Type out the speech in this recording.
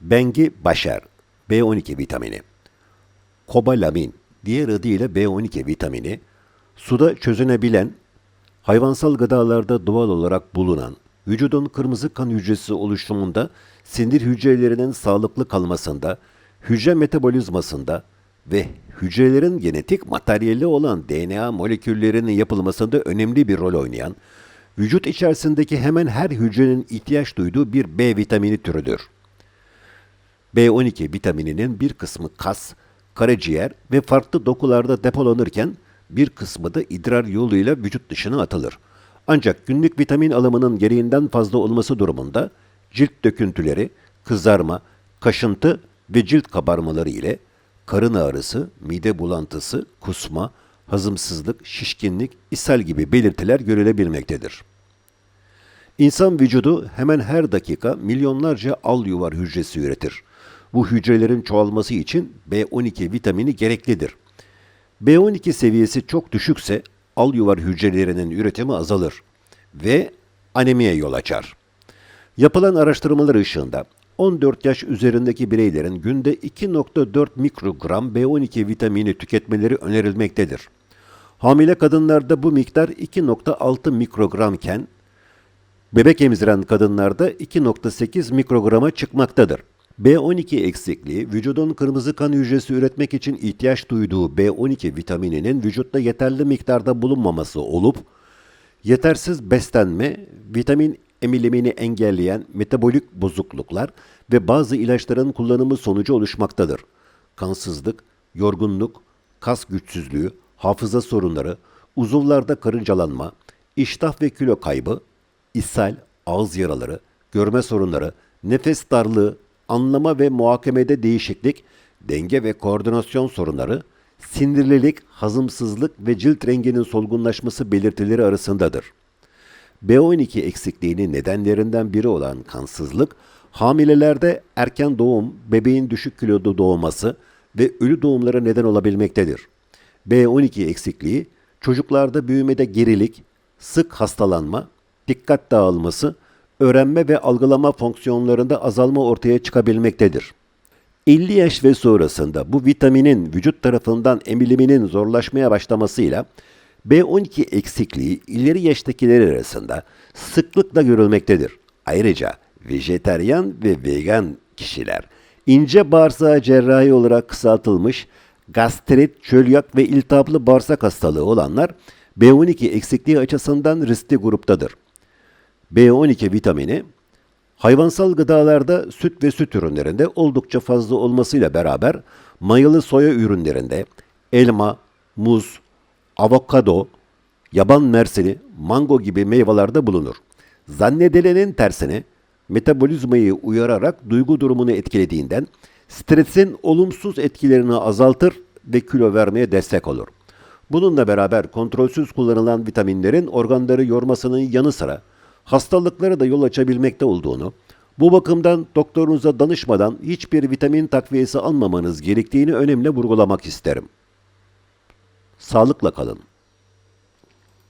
Bengi Başar, B12 vitamini. Kobalamin, diğer adıyla B12 vitamini, suda çözünebilen, hayvansal gıdalarda doğal olarak bulunan, vücudun kırmızı kan hücresi oluşumunda, sinir hücrelerinin sağlıklı kalmasında, hücre metabolizmasında ve hücrelerin genetik materyali olan DNA moleküllerinin yapılmasında önemli bir rol oynayan, vücut içerisindeki hemen her hücrenin ihtiyaç duyduğu bir B vitamini türüdür. B12 vitamininin bir kısmı kas, karaciğer ve farklı dokularda depolanırken bir kısmı da idrar yoluyla vücut dışına atılır. Ancak günlük vitamin alımının gereğinden fazla olması durumunda cilt döküntüleri, kızarma, kaşıntı ve cilt kabarmaları ile karın ağrısı, mide bulantısı, kusma, hazımsızlık, şişkinlik, ishal gibi belirtiler görülebilmektedir. İnsan vücudu hemen her dakika milyonlarca al yuvar hücresi üretir. Bu hücrelerin çoğalması için B12 vitamini gereklidir. B12 seviyesi çok düşükse al yuvar hücrelerinin üretimi azalır ve anemiye yol açar. Yapılan araştırmalar ışığında 14 yaş üzerindeki bireylerin günde 2.4 mikrogram B12 vitamini tüketmeleri önerilmektedir. Hamile kadınlarda bu miktar 2.6 mikrogramken Bebek emziren kadınlarda 2.8 mikrograma çıkmaktadır. B12 eksikliği, vücudun kırmızı kan hücresi üretmek için ihtiyaç duyduğu B12 vitamininin vücutta yeterli miktarda bulunmaması olup, yetersiz beslenme, vitamin emilimini engelleyen metabolik bozukluklar ve bazı ilaçların kullanımı sonucu oluşmaktadır. Kansızlık, yorgunluk, kas güçsüzlüğü, hafıza sorunları, uzuvlarda karıncalanma, iştah ve kilo kaybı, ishal, ağız yaraları, görme sorunları, nefes darlığı, anlama ve muhakemede değişiklik, denge ve koordinasyon sorunları, sinirlilik, hazımsızlık ve cilt renginin solgunlaşması belirtileri arasındadır. B12 eksikliğinin nedenlerinden biri olan kansızlık, hamilelerde erken doğum, bebeğin düşük kiloda doğması ve ölü doğumlara neden olabilmektedir. B12 eksikliği, çocuklarda büyümede gerilik, sık hastalanma, dikkat dağılması, öğrenme ve algılama fonksiyonlarında azalma ortaya çıkabilmektedir. 50 yaş ve sonrasında bu vitaminin vücut tarafından emiliminin zorlaşmaya başlamasıyla B12 eksikliği ileri yaştakiler arasında sıklıkla görülmektedir. Ayrıca vejeteryan ve vegan kişiler ince bağırsağı cerrahi olarak kısaltılmış gastrit, çölyak ve iltihaplı bağırsak hastalığı olanlar B12 eksikliği açısından riskli gruptadır. B12 vitamini hayvansal gıdalarda süt ve süt ürünlerinde oldukça fazla olmasıyla beraber mayalı soya ürünlerinde elma, muz, avokado, yaban mersini, mango gibi meyvelerde bulunur. Zannedilenin tersine metabolizmayı uyararak duygu durumunu etkilediğinden stresin olumsuz etkilerini azaltır ve kilo vermeye destek olur. Bununla beraber kontrolsüz kullanılan vitaminlerin organları yormasının yanı sıra hastalıklara da yol açabilmekte olduğunu, bu bakımdan doktorunuza danışmadan hiçbir vitamin takviyesi almamanız gerektiğini önemli vurgulamak isterim. Sağlıkla kalın.